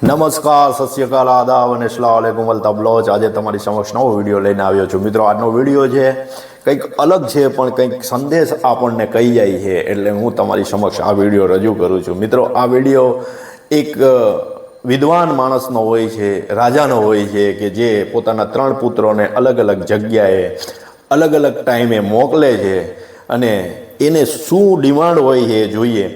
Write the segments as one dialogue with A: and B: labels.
A: નમસ્કાર, સત શ્રીકાલ આદાબ અને અસલામ વાલેકુમ અલ્તાફ બ્લોચ આજે તમારી સમક્ષ નવો વીડિયો લઈને આવ્યો છું. મિત્રો, આજનો વીડિયો છે, કંઈક અલગ છે, પણ કંઈક સંદેશ આપણને કહી જાય છે, એટલે હું તમારી સમક્ષ આ વીડિયો રજૂ કરું છું. મિત્રો, આ વીડિયો એક વિદ્વાન માણસનો હોય છે, રાજાનો હોય છે, કે જે પોતાના ત્રણ પુત્રોને અલગ અલગ જગ્યાએ, અલગ અલગ ટાઈમે મોકલે છે અને એને શું ડિમાન્ડ હોય છે જોઈએ.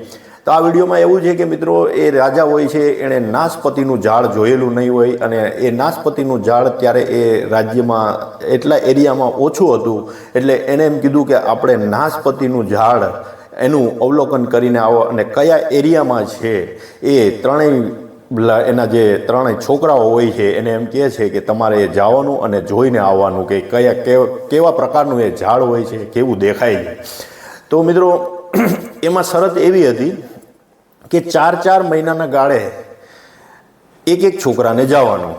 A: તો આ વિડીયોમાં એવું છે કે મિત્રો, એ રાજા હોય છે, એણે નાશપતિનું ઝાડ જોયેલું નહીં હોય અને એ નાશપતિનું ઝાડ ત્યારે એ રાજ્યમાં, એટલા એરિયામાં ઓછું હતું, એટલે એણે એમ કીધું કે આપણે નાશપતિનું ઝાડ એનું અવલોકન કરીને આવો અને કયા એરિયામાં છે, એ ત્રણેય એના જે ત્રણેય છોકરાઓ હોય છે, એને એમ કહે છે કે તમારે એ જવાનું અને જોઈને આવવાનું કે કયા કેવા પ્રકારનું એ ઝાડ હોય છે, કેવું દેખાય છે. તો મિત્રો, એમાં શરત એવી હતી કે ચાર ચાર મહિનાના ગાળે એક એક છોકરાને જવાનું.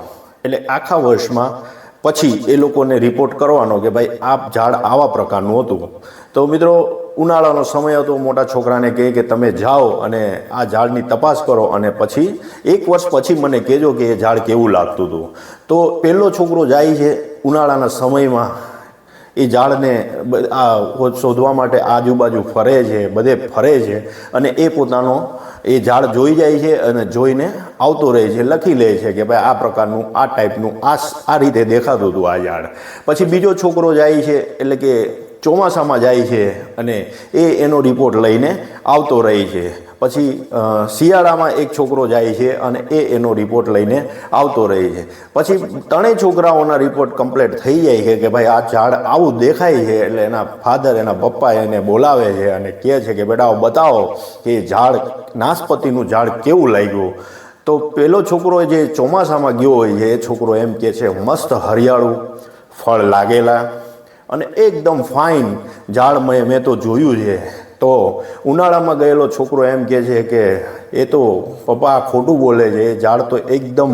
A: એટલે આખા વર્ષમાં પછી એ લોકોને રિપોર્ટ કરવાનો કે ભાઈ આ ઝાડ આવા પ્રકારનું હતું. તો મિત્રો, ઉનાળાનો સમય હતો, મોટા છોકરાને કહે કે તમે જાઓ અને આ ઝાડની તપાસ કરો અને પછી એક વર્ષ પછી મને કહેજો કે એ ઝાડ કેવું લાગતું હતું. તો પહેલો છોકરો જાય છે ઉનાળાના સમયમાં એ ઝાડને આ શોધવા માટે આજુબાજુ ફરે છે, બધે ફરે છે અને એ પોતાનો એ ઝાડ જોઈ જાય છે અને જોઈને આવતો રહે છે, લખી લે છે કે ભાઈ આ પ્રકારનું, આ ટાઈપનું, આ આ રીતે દેખાતું હતું આ ઝાડ. પછી બીજો છોકરો જાય છે, એટલે કે ચોમાસામાં જાય છે અને એ એનો રિપોર્ટ લઈને આવતો રહે છે. પછી શિયાળામાં એક છોકરો જાય છે અને એ એનો રિપોર્ટ લઈને આવતો રહે છે. પછી ત્રણેય છોકરાઓના રિપોર્ટ કમ્પ્લીટ થઈ જાય છે કે ભાઈ આ ઝાડ આવું દેખાય છે એટલે એના ફાધર એના પપ્પા એને બોલાવે છે અને કહે છે કે બેટા આવો બતાવો કે ઝાડ, નાશપતિનું ઝાડ કેવું લાગ્યું? તો પેલો છોકરો જે ચોમાસામાં ગયો હોય છે, એ છોકરો એમ કહે છે, મસ્ત હરિયાળું, ફળ લાગેલા અને એકદમ ફાઇન ઝાડ મેં તો જોયું છે. તો ઉનાળામાં ગયેલો છોકરો એમ કહે છે કે એ તો પપ્પા ખોટું બોલે છે, એ ઝાડ તો એકદમ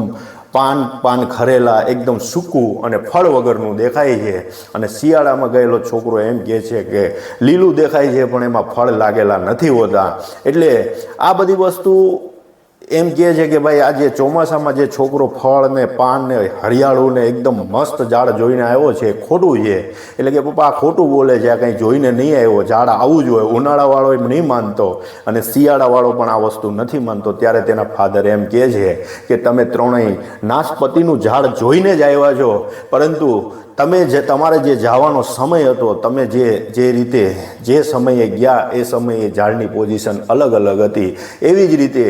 A: પાન પાન ખરેલા, એકદમ સૂકું અને ફળ વગરનું દેખાય છે. અને શિયાળામાં ગયેલો છોકરો એમ કહે છે કે લીલું દેખાય છે, પણ એમાં ફળ લાગેલા નથી હોતા. એટલે આ બધી વસ્તુ એમ કહે છે કે ભાઈ આજે ચોમાસામાં જે છોકરો ફળ ને પાન ને હરિયાળું ને એકદમ મસ્ત ઝાડ જોઈને આવ્યો છે, ખોટું છે. એટલે કે પપ્પા ખોટું બોલે છે કંઈ જોઈને નહીં આવ્યો. ઝાડ આવું જ હોય, ઉનાળાવાળો એમ નહીં માનતો અને શિયાળાવાળો પણ આ વસ્તુ નથી માનતો. ત્યારે તેના ફાધર એમ કહે છે કે તમે ત્રણેય નાશપતિનું ઝાડ જોઈને જ આવ્યા છો. પરંતુ તમે જે, તમારે જે જવાનો સમય હતો, તમે જે જે રીતે, જે સમયે ગયા, એ સમયે ઝાડની પોઝિશન અલગ અલગ હતી. એવી જ રીતે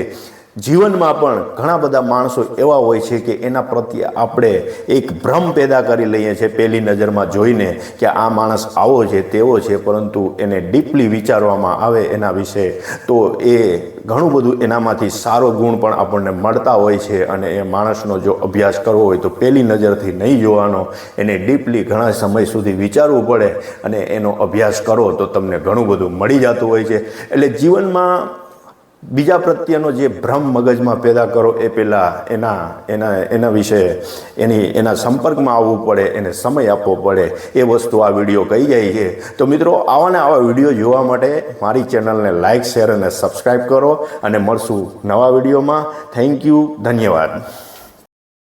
A: જીવનમાં પણ ઘણા બધા માણસો એવા હોય છે કે એના પ્રત્યે આપણે એક ભ્રમ પેદા કરી લઈએ છીએ પહેલી નજરમાં જોઈને કે આ માણસ આવો છે, તેવો છે, પરંતુ એને ડીપલી વિચારવામાં આવે એના વિશે. તો એ ઘણું બધું એનામાંથી સારો ગુણ પણ આપણને મળતા હોય છે અને એ માણસનો જો અભ્યાસ કરવો હોય તો પહેલી નજરથી નહીં જોવાનો. એને ડીપલી ઘણા સમય સુધી વિચારવું પડે અને એનો અભ્યાસ કરો તો તમને ઘણું બધું મળી જતું હોય છે. એટલે જીવનમાં બીજા પ્રત્યેનો જે ભ્રમ મગજમાં પેદા કરો એ પહેલાં એના એના એના વિશે એની, એના સંપર્કમાં આવવું પડે, એને સમય આપવો પડે. એ વસ્તુ આ વીડિયો કહી જાય છે. તો મિત્રો, આવા ને આવા વીડિયો જોવા માટે મારી ચેનલને લાઇક શેર અને સબસ્ક્રાઈબ કરો અને મળશું નવા વિડીયોમાં. થેન્ક યુ, ધન્યવાદ.